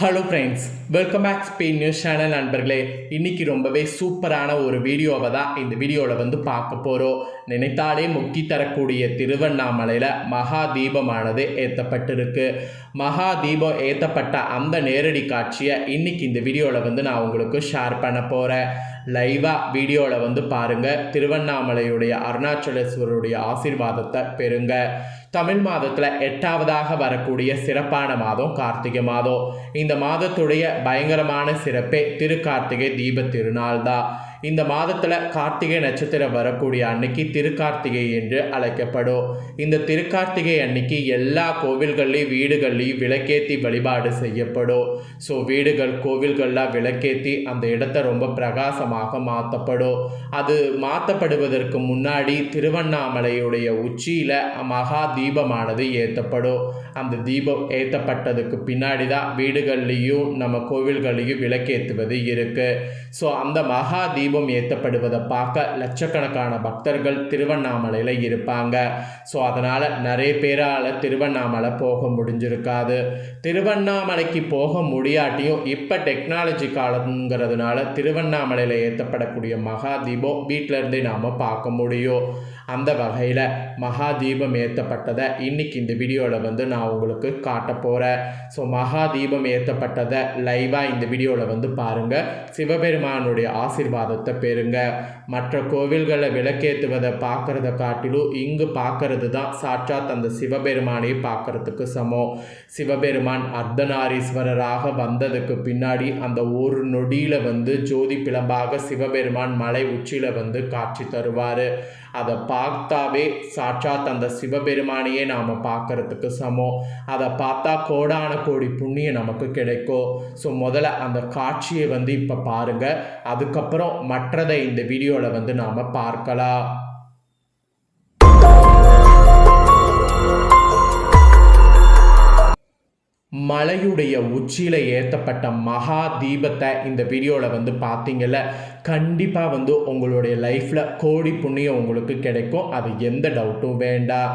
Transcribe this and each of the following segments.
Hello friends welcome back Spain news channel நண்பர்களே. இன்றைக்கி ரொம்பவே சூப்பரான ஒரு வீடியோவை தான் இந்த வீடியோவில் வந்து பார்க்க போகிறோம் நினைத்தாலே முக்தி தரக்கூடிய திருவண்ணாமலையில் மகா தீபமானது ஏற்றப்பட்டிருக்கு மகா தீபம் ஏற்றப்பட்ட அந்த நேரடி காட்சியை இன்னைக்கு இந்த வீடியோவில் வந்து நான் உங்களுக்கு ஷேர் பண்ண போகிறேன் லைவாக வீடியோவில் வந்து பாருங்கள் திருவண்ணாமலையுடைய அருணாச்சலேஸ்வரருடைய ஆசீர்வாதத்தை பெறுங்க. தமிழ் மாதத்தில் எட்டாவதாக வரக்கூடிய சிறப்பான மாதம் கார்த்திகை மாதம். இந்த மாதத்துடைய பயங்கரமான சிறப்பே திருக்கார்த்திகை தீப திருநாள் தான் இந்த மாதத்தில் கார்த்திகை நட்சத்திரம் வரக்கூடிய அன்னைக்கு திருக்கார்த்திகை என்று அழைக்கப்படும். இந்த திருக்கார்த்திகை அன்னைக்கு எல்லா கோவில்கள்லேயும் வீடுகள்லேயும் விளக்கேற்றி வழிபாடு செய்யப்படும். ஸோ வீடுகள் கோவில்கள்லாம் விளக்கேற்றி அந்த இடத்த ரொம்ப பிரகாசமாக மாற்றப்படும் அது மாற்றப்படுவதற்கு முன்னாடி திருவண்ணாமலையுடைய உச்சியில் மகா தீபமானது ஏற்றப்படும் அந்த தீபம் ஏற்றப்பட்டதுக்கு பின்னாடி தான் வீடுகள்லேயும் நம்ம கோவில்கள்லேயும் விளக்கேற்றுவது இருக்குது ஸோ அந்த மகா தீபம் தீபம் ஏற்றப்படுவதை பார்க்க லட்சக்கணக்கான பக்தர்கள் திருவண்ணாமலையில் இருப்பாங்க. ஸோ அதனால் நிறைய பேரால் திருவண்ணாமலை போக முடிஞ்சிருக்காது. திருவண்ணாமலைக்கு போக முடியாட்டியும் இப்போ டெக்னாலஜி காலங்கிறதுனால திருவண்ணாமலையில் ஏற்றப்படக்கூடிய மகா தீபம் வீட்டில் இருந்தே நாம் பார்க்க முடியும். அந்த வகையில் மகா தீபம் ஏற்றப்பட்டதை இன்னைக்கு இந்த வீடியோவில் வந்து நான் உங்களுக்கு காட்ட போகிறேன் ஸோ மகா தீபம் ஏற்றப்பட்டதை லைவாக இந்த வீடியோவில் வந்து பாருங்கள் சிவபெருமானுடைய ஆசீர்வாதத்தை பெறுங்க. மற்ற கோவில்களை விளக்கேற்றுவதை பார்க்குறத காட்டிலும் இங்கு பார்க்கறது தான் சாட்சாத் அந்த சிவபெருமானை பார்க்கறதுக்கு சமம். சிவபெருமான் அர்த்தநாரீஸ்வரராக வந்ததுக்கு பின்னாடி அந்த ஒரு நொடியில் வந்து ஜோதி பிளம்பாக சிவபெருமான் மலை உச்சியில் வந்து காட்சி தருவார். அதை பார்த்தாவே சா சாட்சாத் அந்த சிவபெருமானையே நாம் பார்க்கறதுக்கு சமம். அதை பார்த்தா கோடான கோடி புண்ணியம் நமக்கு கிடைக்கும். ஸோ முதல்ல அந்த காட்சியை வந்து இப்போ பாருங்கள் அதுக்கப்புறம் மற்றதை இந்த வீடியோவில் வந்து நாம் பார்க்கலாம். மலையுடைய உச்சியில் ஏற்றப்பட்ட மகா தீபத்தை இந்த வீடியோவில் வந்து பார்த்தீங்கல்ல கண்டிப்பாக வந்து உங்களுடைய லைஃப்பில் கோடி புண்ணியம் உங்களுக்கு கிடைக்கும். அது எந்த டவுட்டும் வேண்டாம்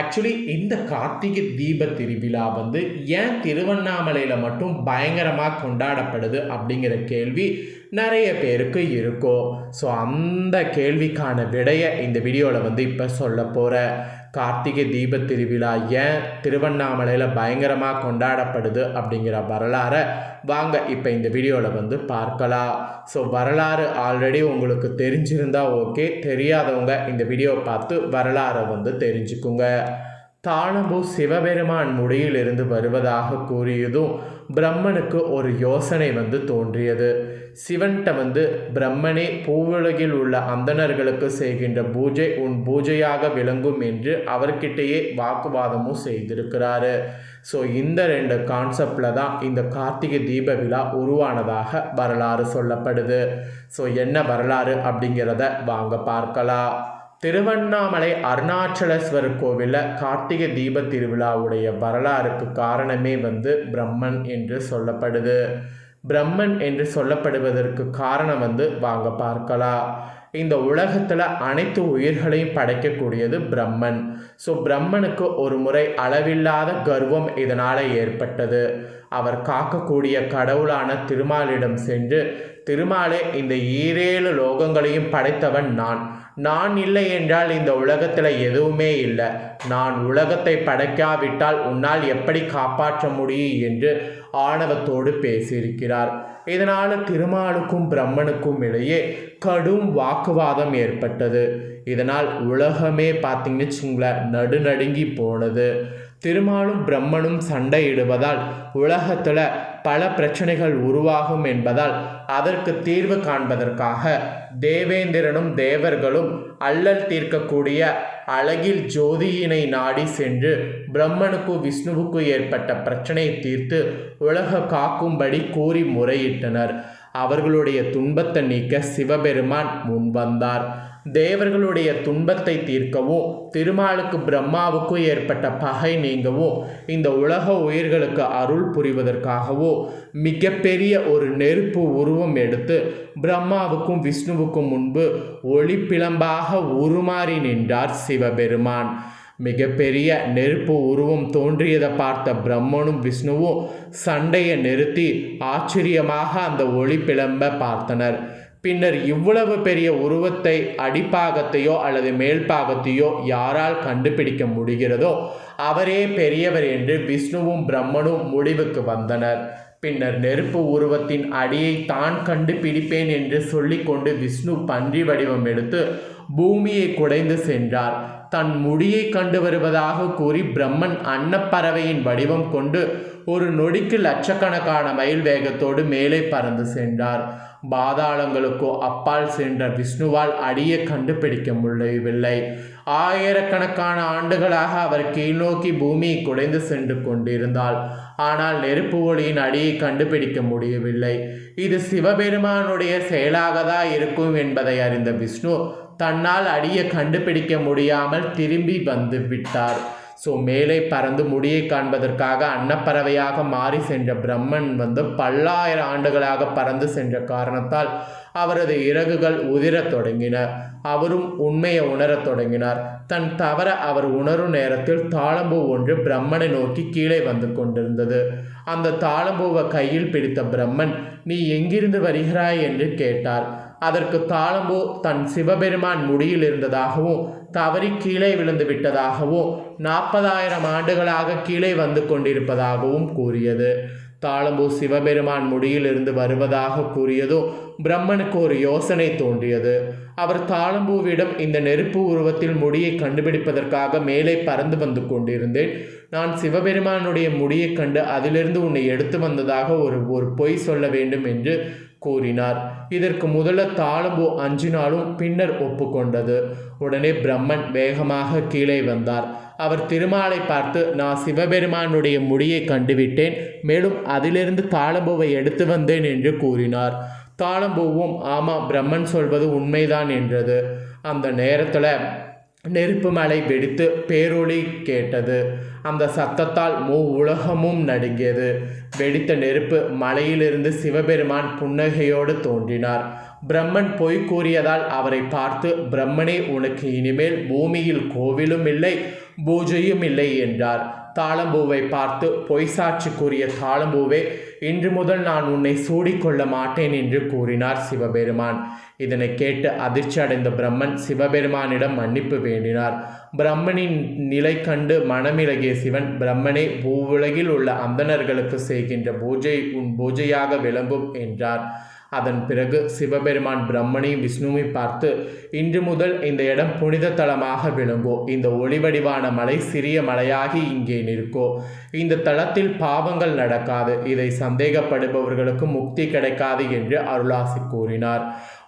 ஆக்சுவலி இந்த கார்த்திகை தீப திருவிழா வந்து ஏன் திருவண்ணாமலையில் மட்டும் பயங்கரமாக கொண்டாடப்படுது அப்படிங்கிற கேள்வி நிறைய பேருக்கு இருக்கும். ஸோ அந்த கேள்விக்கான விடையை இந்த வீடியோவில் வந்து இப்போ சொல்ல போகிறேன் கார்த்திகை தீப திருவிழா ஏன் திருவண்ணாமலையில் பயங்கரமாக கொண்டாடப்படுது அப்படிங்கிற வரலாறை வாங்க இப்போ இந்த வீடியோவில் வந்து பார்க்கலாம். ஸோ வரலாறு ஆல்ரெடி உங்களுக்கு தெரிஞ்சிருந்தா ஓகே தெரியாதவங்க இந்த வீடியோவை பார்த்து வரலாறை வந்து தெரிஞ்சுக்குங்க. தாளம்பூ சிவபெருமான் முடியிலிருந்து வருவதாக கூறியதும் பிரம்மனுக்கு ஒரு யோசனை வந்து தோன்றியது. சிவன்கிட்ட வந்து பிரம்மனே பூவுலகில் உள்ள அந்தணர்களுக்கு செய்கின்ற பூஜை உன் பூஜையாக விளங்கும் என்று அவர்கிட்டயே வாக்குவாதமும் செய்திருக்கிறாரு. ஸோ இந்த ரெண்டு கான்செப்டில் தான் இந்த கார்த்திகை தீப விழா உருவானதாக வரலாறு சொல்லப்படுது. ஸோ என்ன வரலாறு அப்படிங்கிறத வாங்க பார்க்கலாம். திருவண்ணாமலை அருணாச்சலேஸ்வரர் கோவிலில் கார்த்திகை தீப திருவிழாவுடைய வரலாறுக்கு காரணமே வந்து பிரம்மன் என்று சொல்லப்படுது. பிரம்மன் என்று சொல்லப்படுவதற்கு காரணம் வந்து வாங்க பார்க்கலாம். இந்த உலகத்தில் அனைத்து உயிர்களையும் படைக்கக்கூடியது பிரம்மன். ஸோ பிரம்மனுக்கு ஒரு முறை அளவில்லாத கர்வம் இதனால் ஏற்பட்டது. அவர் காக்கக்கூடிய கடவுளான திருமாலிடம் சென்று திருமாலே இந்த ஈரேழு லோகங்களையும் படைத்தவன் நான். நான் இல்லை என்றால் இந்த உலகத்தில் எதுவுமே இல்லை. நான் உலகத்தை படைக்காவிட்டால் உன்னால் எப்படி காப்பாற்ற முடியும்? என்று ஆணவத்தோடு பேசியிருக்கிறார். இதனால் திருமாலுக்கும் பிரம்மனுக்கும் இடையே கடும் வாக்குவாதம் ஏற்பட்டது. இதனால் உலகமே பார்த்தீங்கன்னு வச்சுங்களேன் நடுநடுங்கி போனது. திருமாலும் பிரம்மனும் சண்டையிடுவதால் உலகத்தில் பல பிரச்சனைகள் உருவாகும் என்பதால் அதற்கு தீர்வு காண்பதற்காக தேவேந்திரனும் தேவர்களும் அல்லல் தீர்க்கக்கூடிய அழகில் ஜோதியினை நாடி சென்று பிரம்மனுக்கு விஷ்ணுவுக்கு ஏற்பட்ட பிரச்சனையை தீர்த்து உலக காக்கும்படி கூறி முறையிட்டனர். அவர்களுடைய துன்பத்தை நீக்க சிவபெருமான் முன்வந்தார். தேவர்களுடைய துன்பத்தை தீர்க்கவும் திருமாலுக்கு பிரம்மாவுக்கும் ஏற்பட்ட பகை நீங்கவும் இந்த உலக உயிர்களுக்கு அருள் புரிவதற்காகவோ மிகப்பெரிய ஒரு நெருப்பு உருவம் எடுத்து பிரம்மாவுக்கும் விஷ்ணுவுக்கும் முன்பு ஒளி பிளம்பாக உருமாறி நின்றார் சிவபெருமான். மிகப்பெரிய நெருப்பு உருவம் தோன்றியதை பார்த்த பிரம்மனும் விஷ்ணுவும் சண்டையை நிறுத்தி ஆச்சரியமாக அந்த ஒளி பிளம்ப பார்த்தனர். பின்னர் இவ்வளவு பெரிய உருவத்தை அடிப்பாகத்தையோ அல்லது மேல்பாகத்தையோ யாரால் கண்டுபிடிக்க முடிகிறதோ அவரே பெரியவர் என்று விஷ்ணுவும் பிரம்மனும் முடிவுக்கு வந்தனர். பின்னர் நெருப்பு உருவத்தின் அடியை தான் கண்டுபிடிப்பேன் என்று சொல்லிக்கொண்டு விஷ்ணு பன்றி வடிவம் எடுத்து பூமியை குடைந்து சென்றார். தன் முடியை கண்டு வருவதாக கூறி பிரம்மன் அன்னப்பறவையின் வடிவம் கொண்டு ஒரு நொடிக்கு லட்சக்கணக்கான மைல் வேகத்தோடு மேலே பறந்து சென்றார். பாதாளங்களுக்கோ அப்பால் சென்ற விஷ்ணுவால் அடியை கண்டுபிடிக்க முடியவில்லை. ஆயிரக்கணக்கான ஆண்டுகளாக அவர் கீழ்நோக்கி பூமியை குடைந்து சென்று கொண்டிருந்தாள். ஆனால் நெருப்பு ஒளியின் அடியை கண்டுபிடிக்க முடியவில்லை. இது சிவபெருமானுடைய செயலாகதான் இருக்கும் என்பதை அறிந்த விஷ்ணு தன்னால் அடியை கண்டுபிடிக்க முடியாமல் திரும்பி வந்து விட்டார். ஸோ மேலே பறந்து முடியை காண்பதற்காக அன்னப்பறவையாக மாறி சென்ற பிரம்மன் வந்து பல்லாயிரம் ஆண்டுகளாக பறந்து சென்ற காரணத்தால் அவரது இறகுகள் உதிரத் தொடங்கின. அவரும் உண்மையை உணரத் தொடங்கினார். தன் தவற அவர் உணரும் நேரத்தில் தாளம்பூ ஒன்று பிரம்மனை நோக்கி கீழே வந்து கொண்டிருந்தது. அந்த தாளம்பூவை கையில் பிடித்த பிரம்மன் நீ எங்கிருந்து வருகிறாய்? என்று கேட்டார். அதற்கு தாளம்பூ தன் சிவபெருமான் முடியில் இருந்ததாகவும் தவறி கீழே விழுந்து விட்டதாகவும் நாற்பதாயிரம் ஆண்டுகளாக கீழே வந்து கொண்டிருப்பதாகவும் கூறியது. தாளம்பூ சிவபெருமான் முடியிலிருந்து வருவதாக கூறியதும் பிரம்மனுக்கு ஒரு யோசனை தோன்றியது. அவர் தாளம்பூவிடம் இந்த நெருப்பு உருவத்தில் முடியை கண்டுபிடிப்பதற்காக மேலே பறந்து வந்து கொண்டிருந்தேன். நான் சிவபெருமானுடைய முடியை கண்டு அதிலிருந்து உன்னை எடுத்து வந்ததாக ஒரு ஒரு பொய் சொல்ல வேண்டும் என்று கூறினார். இதற்கு முதல்ல தாளம்பூ அஞ்சினாலும் பின்னர் ஒப்புக்கொண்டது. உடனே பிரம்மன் வேகமாக கீழே வந்தார். அவர் திருமாலை பார்த்து நான் சிவபெருமானுடைய முடியை கண்டுவிட்டேன். மேலும் அதிலிருந்து தாளம்பூவை எடுத்து வந்தேன் என்று கூறினார். தாளம்பூவும் ஆமாம் பிரம்மன் சொல்வது உண்மைதான் என்றது. அந்த நேரத்தில் நெருப்பு மலை வெடித்து பேரொளி கேட்டது. அந்த சத்தத்தால் மூ உலகமும் நடுங்கியது. வெடித்த நெருப்பு மலையிலிருந்து சிவபெருமான் புன்னகையோடு தோன்றினார். பிரம்மன் பொய் கூறியதால் அவரை பார்த்து பிரம்மனே உனக்கு இனிமேல் பூமியில் கோவிலும் இல்லை பூஜையும் இல்லை என்றார். தாளம்பூவை பார்த்து பொய்சாட்சி கூறிய தாளம்பூவே இன்று முதல் நான் உன்னை சூடிக்கொள்ள மாட்டேன் என்று கூறினார் சிவபெருமான். இதனை கேட்டு அதிர்ச்சி அடைந்த பிரம்மன் சிவபெருமானிடம் மன்னிப்பு வேண்டினார். பிரம்மனின் நிலை கண்டு மனமிலகிய சிவன் பிரம்மனே பூவுலகில் உள்ள அந்தணர்களுக்கு செய்கின்ற பூஜை உன் பூஜையாக விளங்கும் என்றார். அதன் பிறகு சிவபெருமான் பிரம்மனையும் விஷ்ணுவை பார்த்து இன்று முதல் இந்த இடம் புனித தலமாக விளங்கோ. இந்த ஒளிவடிவான மலை சிறிய மலையாகி இங்கே நிற்கோ. இந்த தளத்தில் பாவங்கள் நடக்காது. இதை சந்தேகப்படுபவர்களுக்கு முக்தி கிடைக்காது என்று அருளாசி கூறினார்.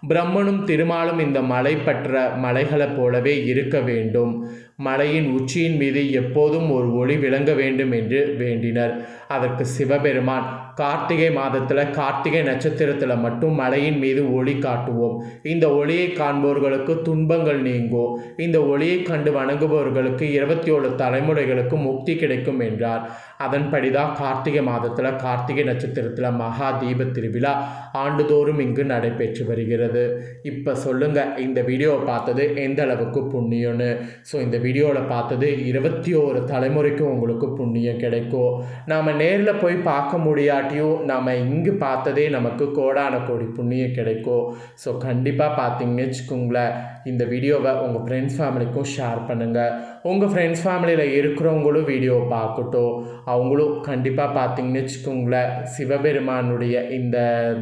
பிரம்மனும் திருமாலும் இந்த மலை பற்ற மலைகளைப் போலவே இருக்க வேண்டும். மலையின் உச்சியின் மீது எப்போதும் ஒரு ஒளி விளங்க வேண்டும் என்று வேண்டினர். அதற்கு சிவபெருமான் கார்த்திகை மாதத்தில் கார்த்திகை நட்சத்திரத்தில் மட்டும் மலையின் மீது ஒளி காட்டுவோம். இந்த ஒளியை காண்பவர்களுக்கு துன்பங்கள் நீங்கும் இந்த ஒளியை கண்டு வணங்குபவர்களுக்கு இருபத்தி ஏழு தலைமுறைகளுக்கு முக்தி கிடைக்கும் என்றார். அதன்படிதான் கார்த்திகை மாதத்தில் கார்த்திகை நட்சத்திரத்தில் மகா தீப திருவிழா ஆண்டுதோறும் இங்கு நடைபெற்று வருகிறது. இப்போ சொல்லுங்கள் இந்த வீடியோவை பார்த்தது எந்த அளவுக்கு புண்ணியம்னு? ஸோ இந்த வீடியோவில் பார்த்தது இருபத்தி ஒரு தலைமுறைக்கும் உங்களுக்கு புண்ணியம் கிடைக்கும். நாம் நேரில் போய் பார்க்க முடியாட்டியும் நம்ம இங்கு பார்த்ததே நமக்கு கோடான கோடி புண்ணியம் கிடைக்கும். ஸோ கண்டிப்பாக பார்த்தீங்கன்னு வச்சுக்கோங்களேன். இந்த வீடியோவை உங்கள் ஃப்ரெண்ட்ஸ் ஃபேமிலிக்கும் ஷேர் பண்ணுங்கள் உங்கள் ஃப்ரெண்ட்ஸ் ஃபேமிலியில் இருக்கிறவங்களும் வீடியோ பார்க்கட்டும். அவங்களும் கண்டிப்பாக பார்த்தீங்கன்னு வச்சுக்கோங்களேன் சிவபெருமானுடைய இந்த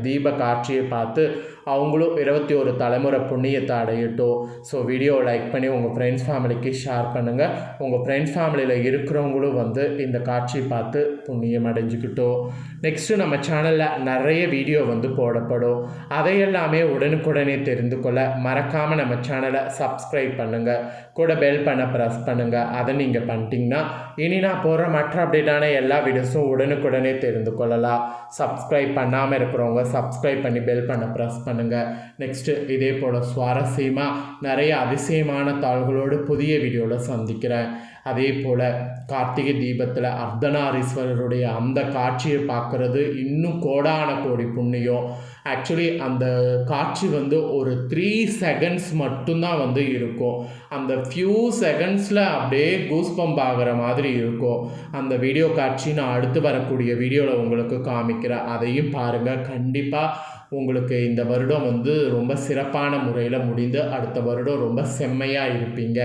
தீப காட்சியை பார்த்து அவங்களும் இருபத்தி ஒரு தலைமுறை புண்ணியத்தை அடையட்டும். ஸோ வீடியோ லைக் பண்ணி உங்கள் ஃப்ரெண்ட்ஸ் ஃபேமிலிக்கு ஷேர் பண்ணுங்கள் உங்கள் ஃப்ரெண்ட்ஸ் ஃபேமிலியில் இருக்கிறவங்களும் வந்து இந்த காட்சி பார்த்து புண்ணியம் அடைஞ்சிக்கிட்டோம். நெக்ஸ்ட்டு நம்ம சேனலில் நிறைய வீடியோ வந்து போடப்படும். அதையெல்லாமே உடனுக்குடனே தெரிந்து கொள்ள மறக்காமல் நம்ம சேனலை சப்ஸ்கிரைப் பண்ணுங்கள் கூட பெல் பண்ண ப்ரெஸ் பண்ணுங்கள் அதை நீங்கள் பண்ணிட்டீங்கன்னா இனி நான் போடுற மற்ற அப்டேட்டான எல்லா வீடியோஸும் உடனுக்குடனே தெரிந்து கொள்ளலாம். சப்ஸ்கிரைப் பண்ணாமல் இருக்கிறவங்க சப்ஸ்கிரைப் பண்ணி பெல் பண்ண ப்ரெஸ் பண்ண பண்ணுங்கள் நெக்ஸ்ட்டு இதே போல் சுவாரஸ்யமாக நிறைய அதிசயமான தாள்களோடு புதிய வீடியோவில் சந்திக்கிறேன். அதே போல் கார்த்திகை தீபத்தில் அர்த்தநாரீஸ்வரருடைய அந்த காட்சியை பார்க்குறது இன்னும் கோடான கோடி புண்ணியம். ஆக்சுவலி அந்த காட்சி வந்து ஒரு த்ரீ செகண்ட்ஸ் மட்டும்தான் வந்து இருக்கும். அந்த ஃபியூ செகண்ட்ஸில் அப்படியே கூஸ்பம்ப் ஆகிற மாதிரி இருக்கும். அந்த வீடியோ காட்சி நான் அடுத்து வரக்கூடிய வீடியோவில் உங்களுக்கு காமிக்கிறேன். அதையும் பாருங்கள் கண்டிப்பாக உங்களுக்கு இந்த வருடம் வந்து ரொம்ப சிறப்பான முறையில் முடிந்து அடுத்த வருடம் ரொம்ப செம்மையாக இருப்பீங்க.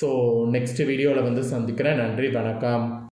ஸோ நெக்ஸ்ட் வீடியோவில் வந்து சந்திக்கிறேன். நன்றி வணக்கம்.